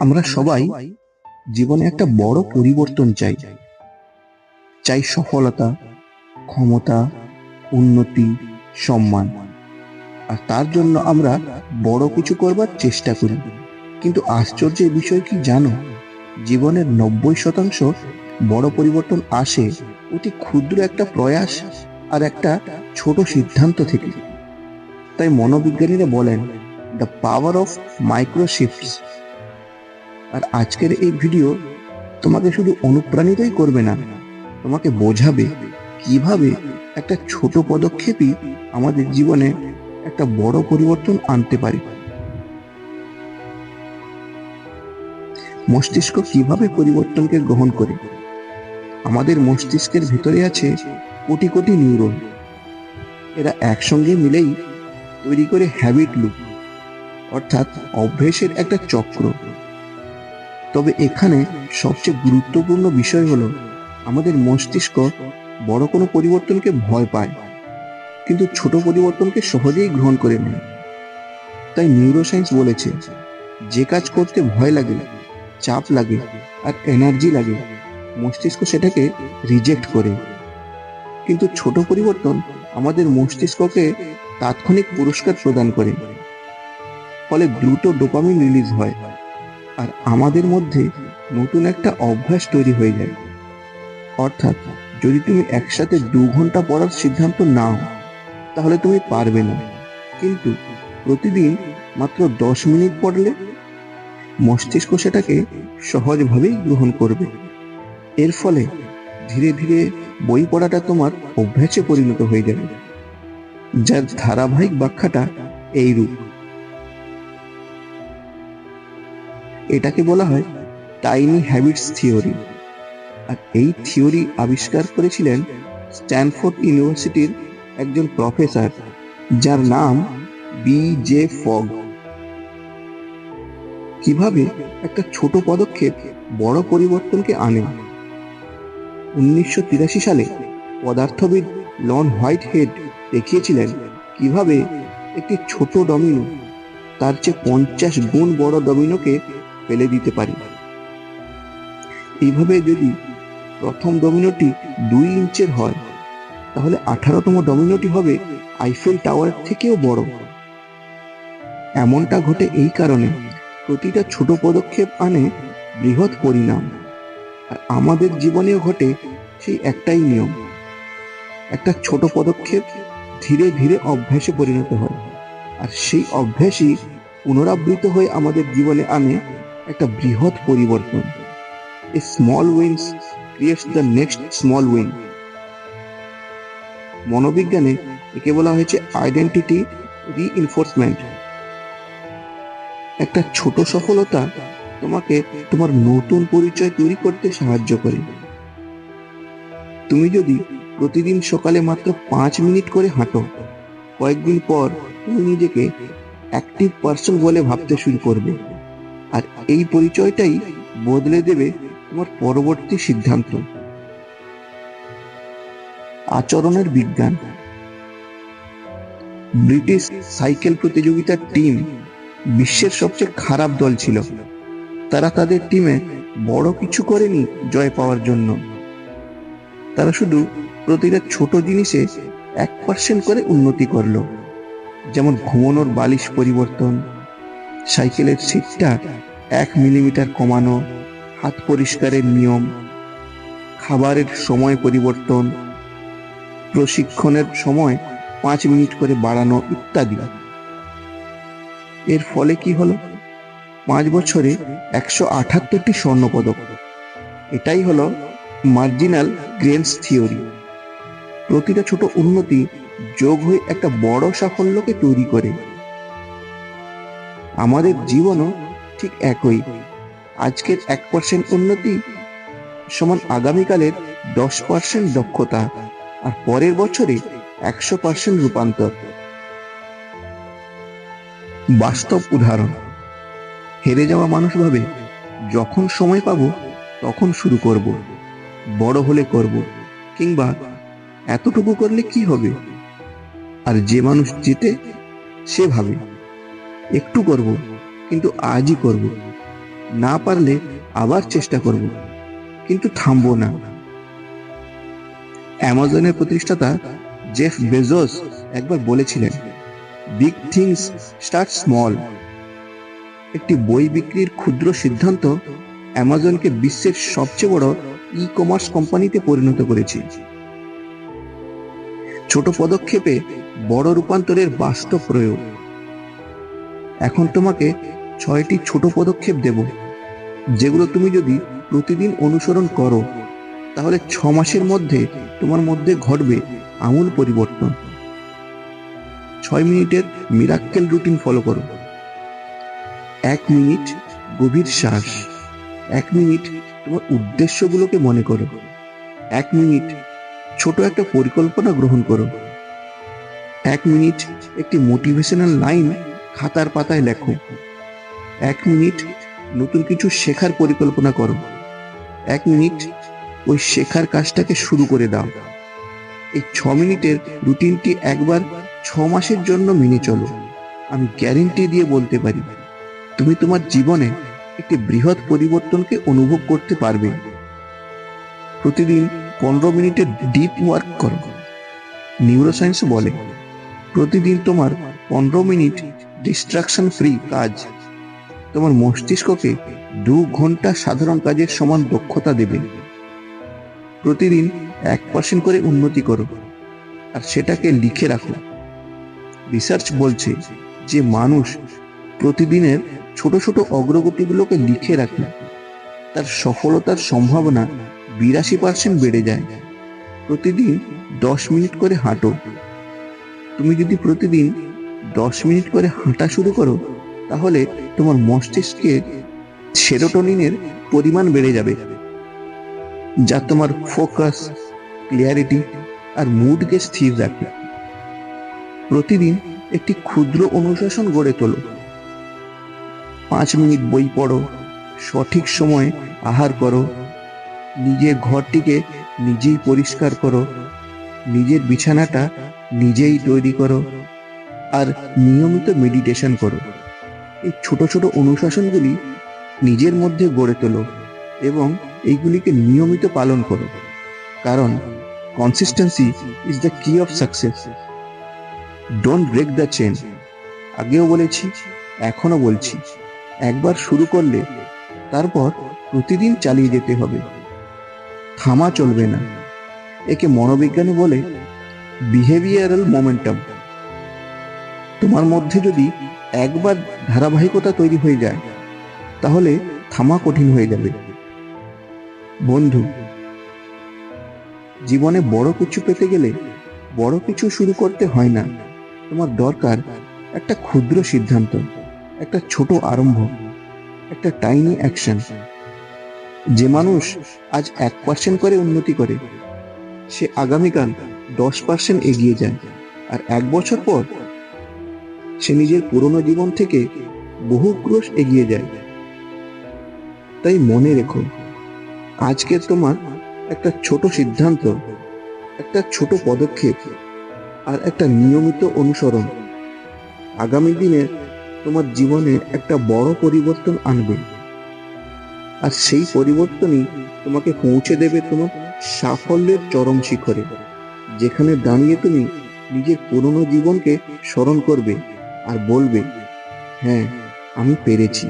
আমরা সবাই জীবনে একটা বড় পরিবর্তন চাই। চাই সফলতা, ক্ষমতা, উন্নতি, সম্মান। আর তার জন্য আমরা বড় কিছু করবার চেষ্টা করি। কিন্তু আশ্চর্যের বিষয় কি জানো? জীবনের নব্বই শতাংশ বড় পরিবর্তন আসে অতি ক্ষুদ্র একটা প্রয়াস আর একটা ছোট সিদ্ধান্ত থেকে। তাই মনোবিজ্ঞানীরা বলেন দ্য পাওয়ার অফ মাইক্রোশিফটস আর আজকের এই ভিডিও তোমাকে শুধু অনুপ্রাণিতই করবে না, তোমাকে বোঝাবে কীভাবে একটা ছোট পদক্ষেপই আমাদের জীবনে একটা বড় পরিবর্তন আনতে পারে। মস্তিষ্ক কীভাবে পরিবর্তনকে গ্রহণ করে? আমাদের মস্তিষ্কের ভিতরে আছে কোটি কোটি নিউরন। এরা একসঙ্গে মিলেই তৈরি করে হ্যাবিট লুপ, অর্থাৎ অভ্যেসের একটা চক্র। তবে এখানে সবচেয়ে গুরুত্বপূর্ণ বিষয় হলো, আমাদের মস্তিষ্ক বড় কোনো পরিবর্তনকে ভয় পায়, কিন্তু ছোট পরিবর্তনকে সহজেই গ্রহণ করে নেয়। তাই নিউরোসায়েন্স বলেছে, যে কাজ করতে ভয় লাগে, চাপ লাগে, আর এনার্জি লাগে, মস্তিষ্ক সেটাকে রিজেক্ট করে। কিন্তু ছোট পরিবর্তন আমাদের মস্তিষ্ককে তাৎক্ষণিক পুরস্কার প্রদান করে, ফলে দ্রুত ডোপামিন রিলিজ হয়। আর আমাদের মধ্যে নতুন একটা অভ্যাস তৈরি হয়ে যায়। অর্থাৎ যদি তুমি একসাথে দু ঘণ্টা পড়ার সিদ্ধান্ত নাও, তাহলে তুমি পারবে না। কিন্তু প্রতিদিন মাত্র দশ মিনিট পড়লে মস্তিষ্ক সেটাকে সহজভাবেই গ্রহণ করবে। এর ফলে ধীরে ধীরে বই পড়াটা তোমার অভ্যাসে পরিণত হয়ে যাবে। যার ধারাবাহিক ব্যাখ্যাটা এইরূপ এটাকে বলা হয় টাইনি হ্যাবিটস থিওরি। আর এই থিওরি আবিষ্কার করেছিলেন স্ট্যানফোর্ড ইউনিভার্সিটির একজন প্রফেসর, যার নাম বি জে ফগ। কীভাবে একটা ছোট পদক্ষেপ বড় পরিবর্তনকে আনে? উনিশশো তিরাশি সালে পদার্থবিদ লন হোয়াইট হেড দেখিয়েছিলেন কীভাবে একটি ছোট ডমিনো, তার চেয়ে পঞ্চাশ গুণ বড় ডমিনোকে ফেলে দিতে পারে। এইভাবে যদি প্রথম ডমিনোটি দুই ইঞ্চের হয়, তাহলে আঠারোতম ডমিনোটি হবে আইফেল টাওয়ার থেকেও বড়। এমনটা ঘটে এই কারণে প্রতিটা ছোট পদক্ষেপ আনে বৃহৎ পরিণাম। আর আমাদের জীবনেও ঘটে সেই একটাই নিয়ম। একটা ছোট পদক্ষেপ ধীরে ধীরে অভ্যাসে পরিণত হয়। আর সেই অভ্যাসই পুনরাবৃত হয়ে আমাদের জীবনে আনে একটা বৃহৎ পরিবর্তন। A small wins creates the next small win মনোবিজ্ঞানে একে বলা হয়েছে আইডেন্টিটি রিইনফোর্সমেন্ট একটা ছোট সফলতা তোমাকে তোমার নতুন পরিচয় তৈরি করতে সাহায্য করে। তুমি যদি প্রতিদিন সকালে মাত্র পাঁচ মিনিট করে হাঁটো, কয়েকদিন পর তুমি নিজেকে অ্যাক্টিভ পার্সন বলে ভাবতে শুরু করবে। আর এই পরিচয়টাই বদলে দেবে তোমার পরবর্তী সিদ্ধান্ত। আচরণের বিজ্ঞান। ব্রিটিশ সাইকেল প্রতিযোগিতার টিম বিশ্বের সবচেয়ে খারাপ দল ছিল। তারা তাদের টিমে বড় কিছু করেনি জয় পাওয়ার জন্য। তারা শুধু প্রতিটা ছোট জিনিসে এক পার্সেন্ট করে উন্নতি করল। যেমন ঘুমানোর বালিশ পরিবর্তন সাইকেলের সিটটা এক মিলিমিটার কমানো, হাত পরিষ্কারের নিয়ম, খাবারের সময় পরিবর্তন, প্রশিক্ষণের সময় পাঁচ মিনিট করে বাড়ানো ইত্যাদি। এর ফলে কি হলো? পাঁচ বছরে একশো আঠাত্তরটি স্বর্ণপদক। এটাই হলো মার্জিনাল গ্রেন্স থিওরি। প্রতিটা ছোট উন্নতি যোগ হয়ে একটা বড় সাফল্যকে তৈরি করে। আমাদের জীবনও ঠিক একই। আজকের এক পার্সেন্ট উন্নতি সমান আগামীকালের দশ পার্সেন্ট দক্ষতা আর পরের বছরে একশো পার্সেন্ট রূপান্তর। বাস্তব উদাহরণ, হেরে যাওয়া মানুষ ভাবে যখন সময় পাবো তখন শুরু করব, বড় হলে করব, কিংবা এতটুকু করলে কি হবে? আর যে মানুষ জেতে, সে ভাবে। একটু করব, কিন্তু আজই করব। না পারলে আবার চেষ্টা করব, কিন্তু থামবো না। অ্যামাজনের প্রতিষ্ঠাতা জেফ বেজোস একবার বলেছিলেন বিগ থিংস স্টার্ট স্মল একটি বই বিক্রির ক্ষুদ্র সিদ্ধান্ত অ্যামাজনকে বিশ্বের সবচেয়ে বড় ই কমার্স কোম্পানিতে পরিণত করেছে। ছোট পদক্ষেপে বড় রূপান্তরের বাস্তব প্রয়োগ। এখন তোমাকে ছয়টি ছোট পদক্ষেপ দেব, যেগুলো তুমি যদি প্রতিদিন অনুসরণ করো, তাহলে ছ মাসের মধ্যে তোমার মধ্যে ঘটবে আমূল পরিবর্তন। ছয় মিনিটের মিরাক্কেল রুটিন ফলো করো। এক মিনিট গভীর শ্বাস। এক মিনিট তোমার উদ্দেশ্যগুলোকে মনে করো। এক মিনিট ছোট একটা পরিকল্পনা গ্রহণ করো। এক মিনিট একটি মোটিভেশনাল লাইন খাতার পাতায় লেখো। এক মিনিট নতুন কিছু শেখার পরিকল্পনা করো। এক মিনিট ওই শেখার কাজটাকে শুরু করে দাও। এই ছ মিনিটের রুটিনটি একবার ছ মাসের জন্য মেনে চলো। আমি গ্যারেন্টি দিয়ে বলতে পারি, তুমি তোমার জীবনে একটি বৃহৎ পরিবর্তনকে অনুভব করতে পারবে। প্রতিদিন পনেরো মিনিটের ডিপ ওয়ার্ক করো। নিউরোসায়েন্স বলে, প্রতিদিন তোমার পনেরো মিনিট ডিস্ট্রাকশন ফ্রি কাজ। তোমার মস্তিষ্ককে দু ঘণ্টা সাধারণ কাজের সমান দক্ষতা দেবে। প্রতিদিন এক পার্সেন্ট করে উন্নতি করো। আর সেটাকে লিখে রাখো। রিসার্চ বলছে যে মানুষ প্রতিদিনের ছোট ছোট অগ্রগতিগুলোকে লিখে রাখে। তার সফলতার সম্ভাবনা বিরাশি পার্সেন্ট বেড়ে যায়। প্রতিদিন দশ মিনিট করে হাঁটো। তুমি যদি প্রতিদিন দশ মিনিট করে হাঁটা শুরু করো, তাহলে তোমার মস্তিষ্কে সেরোটোনিনের পরিমাণ বেড়ে যাবে, যা তোমার ফোকাস, ক্লিয়ারিটি আর মুডকে স্থির রাখবে। প্রতিদিন একটি ক্ষুদ্র অনুশাসন গড়ে তোলো। পাঁচ মিনিট বই পড়ো, সঠিক সময়ে আহার করো, নিজের ঘরটিকে নিজেই পরিষ্কার করো, নিজের বিছানাটা নিজেই তৈরি করো আর নিয়মিত মেডিটেশন করো। এই ছোট ছোট অনুশাসনগুলি নিজের মধ্যে গড়ে তোলো এবং এইগুলিকে নিয়মিত পালন করো। কারণ consistency is the key of success don't break the chain আগেও বলেছি এখনও বলছি, একবার শুরু করলে তারপর প্রতিদিন চালিয়ে যেতে হবে। থামা চলবে না। একে মনোবিজ্ঞানী বলে বিহেভিয়ারাল মোমেন্টাম তোমার মধ্যে যদি একবার ধারাবাহিকতা তৈরি হয়ে যায়, তাহলে থামা কঠিন হয়ে যাবে। বন্ধু, জীবনে বড় কিছু পেতে গেলে বড় কিছু শুরু করতে হয় না। তোমার দরকার একটা ক্ষুদ্র সিদ্ধান্ত, একটা ছোট আরম্ভ, একটা টাইনি অ্যাকশন যে মানুষ আজ এক পার্সেন্ট করে উন্নতি করে, সে আগামীকাল দশ পার্সেন্ট এগিয়ে যায়, আর এক বছর পর সে নিজের পুরনো জীবন থেকে বহু ক্রোশ এগিয়ে যায়। তাই মনে রেখো, আজকে তোমার একটা ছোট সিদ্ধান্ত, একটা ছোট পদক্ষেপ আর একটা নিয়মিত অনুসরণ। আগামী দিনে তোমার জীবনে একটা বড় পরিবর্তন আনবে। আর সেই পরিবর্তনই তোমাকে পৌঁছে দেবে তোমার সাফল্যের চরম শিখরে, যেখানে দাঁড়িয়ে তুমি নিজের পুরনো জীবনকে স্মরণ করবে। আর বলবে হ্যাঁ আমি পেরেছি।